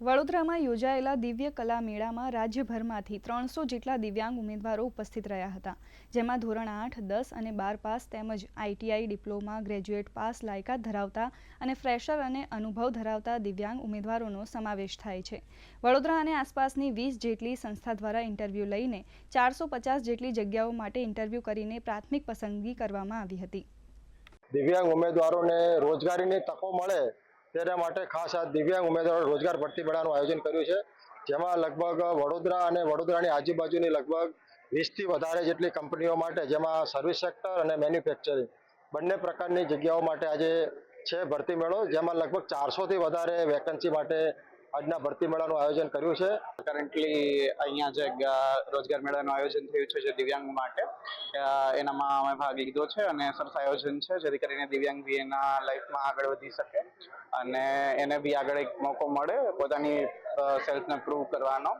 વડોદરામાં યોજાયેલા દિવ્ય કલા મેળામાં રાજ્યભરમાંથી ત્રણસો જેટલા દિવ્યાંગ ઉમેદવારો ઉપસ્થિત રહ્યા હતા. જેમાં ધોરણ આઠ, દસ અને બાર પાસ તેમજ આઈટીઆઈ ડિપ્લોમા, ગ્રેજ્યુએટ પાસ લાયકાત ધરાવતા અને ફ્રેશર અને અનુભવ ધરાવતા દિવ્યાંગ ઉમેદવારોનો સમાવેશ થાય છે. વડોદરા અને આસપાસની વીસ જેટલી સંસ્થા દ્વારા ઇન્ટરવ્યૂ લઈને ચારસો પચાસ જેટલી જગ્યાઓ માટે ઇન્ટરવ્યૂ કરીને પ્રાથમિક પસંદગી કરવામાં આવી હતી. દિવ્યાંગ ઉમેદવારોને રોજગારીની તકો મળે તેના માટે ખાસ આ દિવ્યાંગ ઉમેદવારો રોજગાર ભરતી મેળાનું આયોજન કર્યું છે, જેમાં લગભગ વડોદરા અને વડોદરાની આજુબાજુની લગભગ વીસથી વધારે જેટલી કંપનીઓ માટે, જેમાં સર્વિસ સેક્ટર અને મેન્યુફેક્ચરિંગ બંને પ્રકારની જગ્યાઓ માટે આજે છે ભરતી મેળો, જેમાં લગભગ ચારસોથી વધારે વેકન્સી માટે આજના ભરતી મેળાનું આયોજન કર્યું છે. કરન્ટલી અહીંયા જે રોજગાર મેળાનું આયોજન થયું છે જે દિવ્યાંગ માટે. એનામાં અમે ભાગ લીધો છે અને સરસ આયોજન છે, જેથી કરીને દિવ્યાંગ બી એના લાઈફમાં આગળ વધી શકે અને એને બી આગળ એક મોકો મળે પોતાની સેલ્ફને પ્રૂવ કરવાનો.